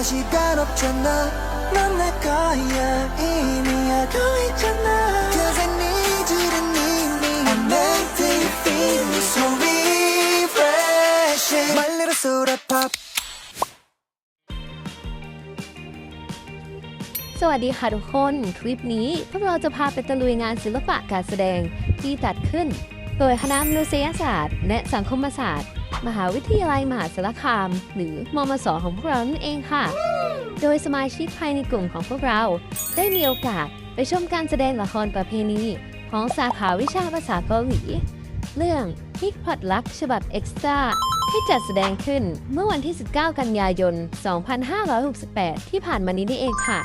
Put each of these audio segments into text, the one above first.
시간 없잖아 넌 내 거야 이미 알고 있잖아 Cause I need you to need me and make me feel so refreshing My little soda pop สวัสดีค่ะทุกคน คลิปนี้พวกเราจะพาไปตะลุยงานศิลปะการแสดงที่จัดขึ้น โดยคณะมนุษยศาสตร์ และสังคมศาสตร์ มหาวิทยาลัยมหาสารคาม หรือมมสของพวกเรานั่นเองค่ะ โดยสมาชิกภายในกลุ่มของพวกเรา ได้มีโอกาสไปชมการแสดงละครประเพณีของสาขาวิชาภาษาเกาหลี เรื่องฮิกพอดลักฉบับเอ็กซ์ตร้าที่จัดแสดงขึ้นเมื่อวันที่ 19 กันยายน 2568 ที่ผ่านมานี้นี่เองค่ะ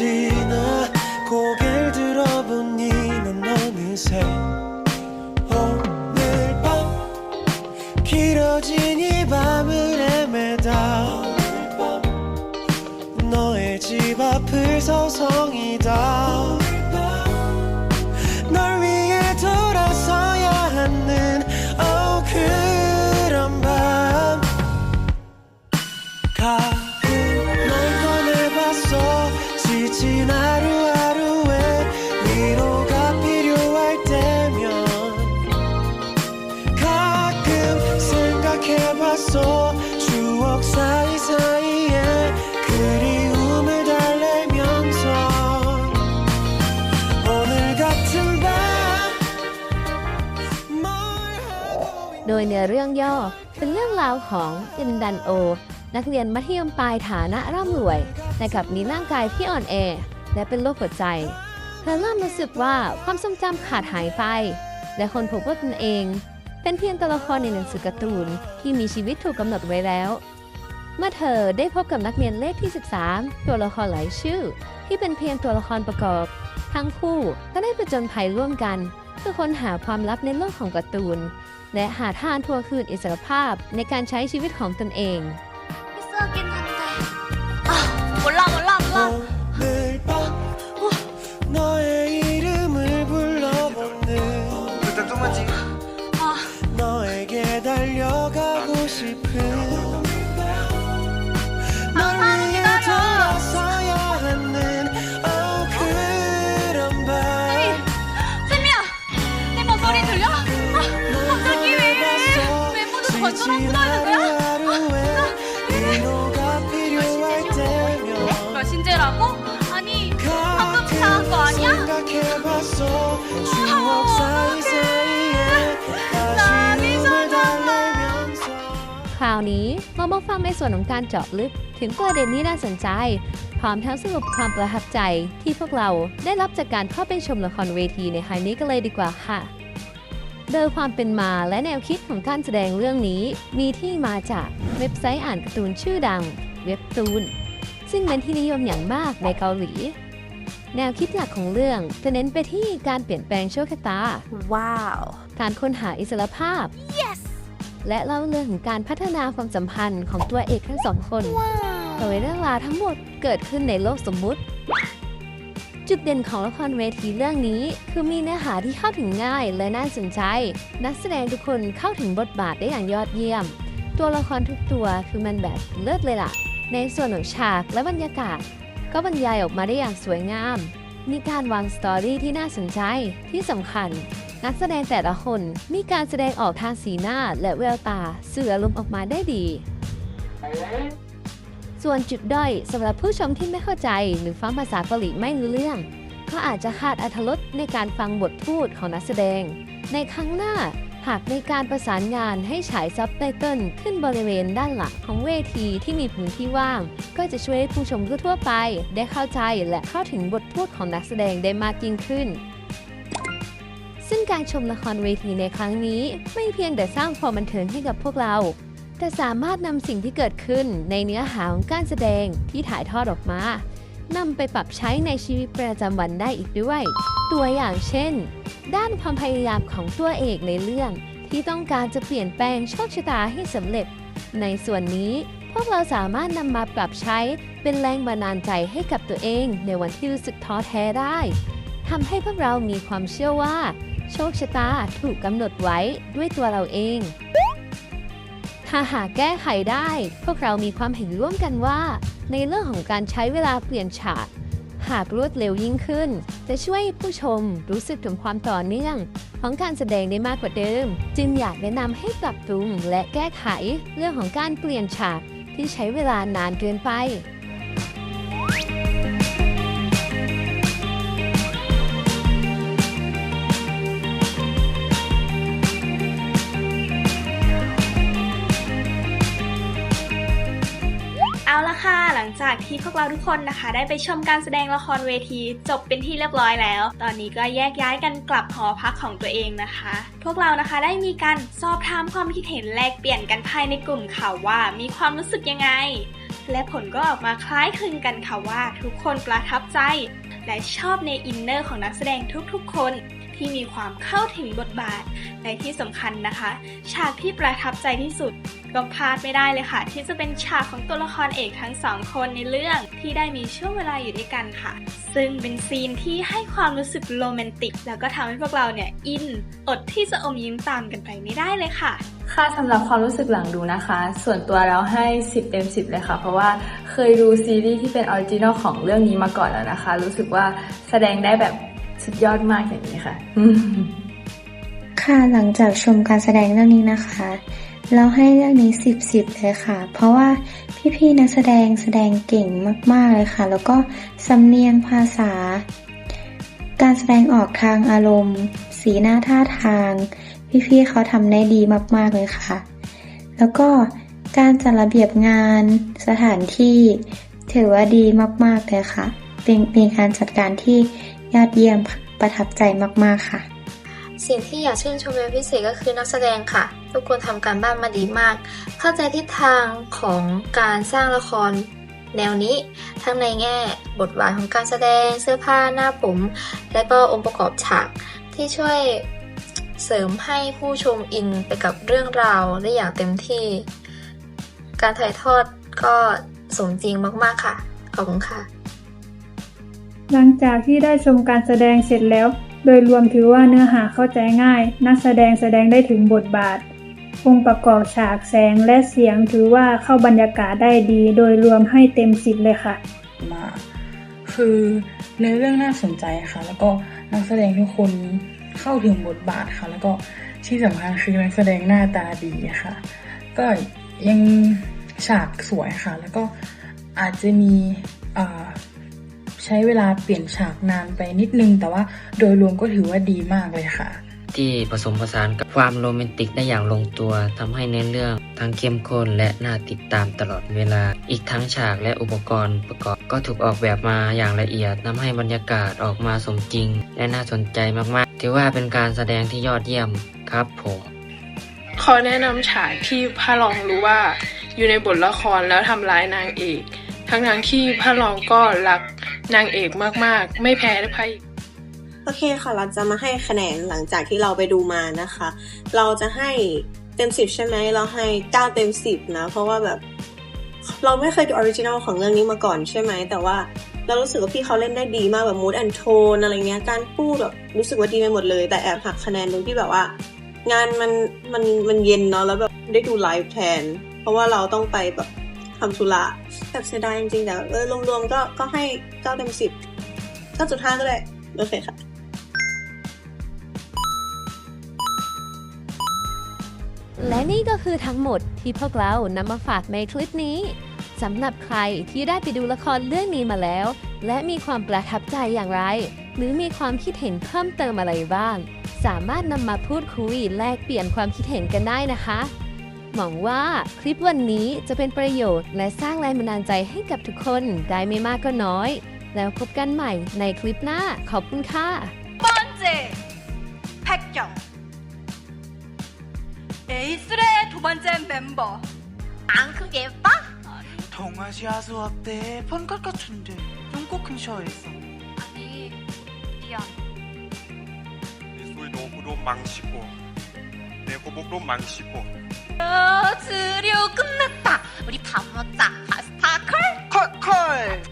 see 봤어 추억 사이사이에 그리움을 달래면서 오늘 같은 밤 뭘 하고 โดยเนื้อเรื่องย่อเป็นเรื่องราวของอินดันโอ นักเรียนมัธยมปลายฐานะร่ำรวย แต่กลับมีร่างกายที่อ่อนแอ และเป็นโรคหัวใจ เธอเริ่มรู้สึกว่าความทรงจำขาดหายไป และคนพบว่าตนเอง เป็นเพียงตัวละครในหนังสือการ์ตูนที่มีชีวิตถูกกำหนดไว้แล้ว เมื่อเธอได้พบกับนักเรียนเลขที่ 13 ตัวละครหลายชื่อ ที่เป็นเพียงตัวละครประกอบ ทั้งคู่ก็ได้ประจนภัยร่วมกันเพื่อค้นหาความลับในโลกของการ์ตูน และหาทางทวงคืนอิสรภาพในการใช้ชีวิตของตนเอง คราวนี้มามาฟังในส่วนของการเจาะลึกถึงประเด็นที่น่าสนใจ พร้อมทั้งสรุปความประทับใจที่พวกเราได้รับจากการเข้าไปชมละครเวทีในไฮนี้กันเลยดีกว่าค่ะ โดยความเป็นมาและแนวคิดของการแสดงเรื่องนี้ มีที่มาจากเว็บไซต์อ่านการ์ตูนชื่อดัง เว็บตูน ซึ่งเป็นที่นิยมอย่างมากในเกาหลี แนวคิดหลักของเรื่องจะเน้นไปที่การเปลี่ยนแปลงโชคชะตา와우การค้นหาอิสรภาพ yes และเล่าเรื่องของการพัฒนาความสัมพันธ์ของตัวเอกทั้งสองคนโดยเรื่องราวทั้งหมดเกิดขึ้นในโลกสมมุติ จุดเด่นของละครเวทีเรื่องนี้ คือมีเนื้อหาที่เข้าถึงง่ายและน่าสนใจ นักแสดงทุกคนเข้าถึงบทบาทได้อย่างยอดเยี่ยม ตัวละครทุกตัวคือมันแบบเลิศเลยล่ะ ในส่วนของฉากและบรรยากาศ ก็บรรยายออกมาได้อย่างสวยงาม มีการวางสตอรี่ที่น่าสนใจที่สำคัญ นักแสดงแต่ละคนมีการแสดงออกทางสีหน้าและแววตาสื่ออารมณ์ออกมาได้ดี ส่วนจุดด้อยสำหรับผู้ชมที่ไม่เข้าใจหรือฟังภาษาเกาหลีไม่รู้เรื่องก็อาจจะขาดอรรถรสในการฟังบทพูดของนักแสดง ในครั้งหน้า หากในการประสานงานให้ฉายซับไตเติลขึ้นบริเวณด้านหลังของเวทีที่มีพื้นที่ว่าง ก็จะช่วยให้ผู้ชมทั่วไป ได้เข้าใจและเข้าถึงบทพูดของนักแสดงได้มากยิ่งขึ้น ซึ่งการชมละครเวทีในครั้งนี้ ไม่เพียงแต่สร้างความบันเทิงให้กับพวกเราแต่สามารถนำสิ่งที่เกิดขึ้นในเนื้อหาของการแสดงที่ถ่ายทอดออกมานำไปปรับใช้ในชีวิตประจำวันได้อีกด้วย ตัวอย่างเช่น ด้านความพยายามของตัวเอกในเรื่อง ที่ต้องการจะเปลี่ยนแปลงโชคชะตาให้สำเร็จ ในส่วนนี้พวกเราสามารถนำมาปรับใช้เป็นแรงบันดาลใจให้กับตัวเองในวันที่รู้สึกท้อแท้ได้ทำให้พวกเรามีความเชื่อว่า โชคชะตาถูกกำหนดไว้ด้วยตัวเราเองถ้าหากแก้ไขได้ พวกเรามีความเห็นร่วมกันว่า ในเรื่องของการใช้เวลาเปลี่ยนฉาก หากรวดเร็วยิ่งขึ้น จะช่วยผู้ชมรู้สึกถึงความต่อเนื่อง ของการแสดงได้มากกว่าเดิม จึงอยากแนะนำให้ปรับปรุงและแก้ไขเรื่องของการเปลี่ยนฉากที่ใช้เวลานานเกินไป ที่พวกเราทุกคนนะคะ ได้ไปชมการแสดงละครเวที จบเป็นที่เรียบร้อยแล้ว ตอนนี้ก็แยกย้ายกันกลับหอพักของตัวเองนะคะ พวกเรานะคะได้มีการสอบถามความคิดเห็นแลกเปลี่ยนกันภายในกลุ่มค่ะว่ามีความรู้สึกยังไง และผลก็ออกมาคล้ายคลึงกันค่ะว่าทุกคนประทับใจ และชอบในอินเนอร์ของนักแสดงทุกๆคน ที่มีความเข้าถึงบทบาทและที่สำคัญนะคะ ฉากที่ประทับใจที่สุดก็พลาดไม่ได้เลยค่ะ ที่จะเป็นฉากของตัวละครเอกทั้งสองคนในเรื่องที่ได้มีช่วงเวลาอยู่ด้วยกันค่ะ ซึ่งเป็นซีนที่ให้ความรู้สึกโรแมนติก แล้วก็ทำให้พวกเราเนี่ยอินอดที่จะอมยิ้มตามกันไปไม่ได้เลยค่ะ ค่ะสำหรับความรู้สึกหลังดูนะคะ ส่วนตัวแล้วให้ 10เต็ม10 เลยค่ะ เพราะว่าเคยดูซีรีส์ที่เป็นออริจินอลของเรื่องนี้มาก่อนแล้วนะคะ รู้สึกว่าแสดงได้แบบ สุดยอดมากอย่างนี้ค่ะ ค่ะหลังจากชมการแสดงเรื่องนี้นะคะ เราให้เรื่องนี้สิบสิบเลยค่ะ เพราะว่าพี่ๆนักแสดงแสดงเก่งมากๆเลยค่ะ แล้วก็สำเนียงภาษา การแสดงออกทางอารมณ์ สีหน้าท่าทาง พี่ๆเขาทำได้ดีมากๆเลยค่ะ แล้วก็การจัดระเบียบงาน สถานที่ ถือว่าดีมากๆเลยค่ะ เป็นเป็นการจัดการที่ ยอดเยี่ยมประทับใจมาก ๆ ค่ะ สิ่งที่อยากชื่นชมเป็นพิเศษก็คือนักแสดงค่ะ ทุกคนทำการบ้านมาดีมาก เข้าใจทิศทางของการสร้างละครแนวนี้ทั้งในแง่บทบาทของการแสดงเสื้อผ้าหน้าผม และก็องค์ประกอบฉากที่ช่วยเสริมให้ผู้ชมอินไปกับเรื่องราวได้อย่างเต็มที่ การถ่ายทอดก็สมจริงมาก ๆ ค่ะ ขอบคุณค่ะ หลังจากที่ได้ชมการแสดงเสร็จแล้ว โดยรวมถือว่าเนื้อหาเข้าใจง่าย นักแสดงแสดงได้ถึงบทบาท องค์ประกอบฉากแสงและเสียงถือว่าเข้าบรรยากาศได้ดี โดยรวมให้เต็มสิบเลยค่ะ มาคือเนื้อเรื่องน่าสนใจค่ะ แล้วก็นักแสดงทุกคนเข้าถึงบทบาทค่ะ แล้วก็ที่สำคัญคือนักแสดงหน้าตาดีค่ะ ก็ยังฉากสวยค่ะ แล้วก็อาจจะมีอ่า ใช้เวลาเปลี่ยนฉากนานไปนิดนึง แต่ว่าโดยรวมก็ถือว่าดีมากเลยค่ะ ที่ผสมผสานกับความโรแมนติกได้อย่างลงตัวทำให้เนื้อเรื่องทั้งเข้มข้นและน่าติดตามตลอดเวลา อีกทั้งฉากและอุปกรณ์ประกอบก็ถูกออกแบบมาอย่างละเอียดทำให้บรรยากาศออกมาสมจริง และน่าสนใจมากๆ ถือว่าเป็นการแสดงที่ยอดเยี่ยมครับผมขอแนะนำฉากที่พระรองรู้ว่าอยู่ในบทละครแล้วทำร้ายนางเอก ทั้งทั้งๆที่พระรองก็รัก นางเอกมากๆ ไม่แพ้พระเอกโอเคค่ะเราจะมาให้คะแนนหลังจากที่เราไปดูมานะคะ เราจะให้เต็มสิบใช่ไหมเราให้เก้าเต็มสิบนะเพราะว่าแบบ เราไม่เคยดูออริจินอลของเรื่องนี้มาก่อนใช่ไหมแต่ว่าเรารู้สึกว่าพี่เขาเล่นได้ดีมากแบบ mood and tone อะไรเงี้ยการพูดแบบรู้สึกว่าดีไปหมดเลย แต่แอบหักคะแนนตรงที่แบบว่า งานมันมันมันเย็นเนาะแล้วแบบได้ดูไลฟ์แทน เพราะว่าเราต้องไปแบบทำธุระ แบบเสียดายจริงๆแต่เออรวมๆก็ก็ให้เก้าเต็มสิบเก้าจุดห้าก็ได้โอเคค่ะและนี่ก็คือทั้งหมดที่พวกเรานำมาฝากในคลิปนี้สำหรับใครที่ได้ไปดูละครเรื่องนี้มาแล้ว และมีความประทับใจอย่างไร หรือมีความคิดเห็นเพิ่มเติมอะไรบ้าง สามารถนำมาพูดคุยแลกเปลี่ยนความคิดเห็นกันได้นะคะ หวังว่าคลิปวันนี้จะเป็นประโยชน์และสร้างแรงบันดาลใจให้กับทุกคนได้ไม่มากก็น้อย แล้วพบกันใหม่ในคลิปหน้าขอบคุณค่ะบอนเจแพ็กจองเอ้สเรทุบันเจมเบ째백경 에이스의 두 번째 멤버 앙큼 예 뻐? 동아시아 수업 때 펀컷 같은데 눈꼭 근처에서 아니 미안 내 소리도 무도 망치고 내 고복도 망치고 어, 주료 끝났다. 우리 밥 먹자. 파스타 컬? 컬 컬.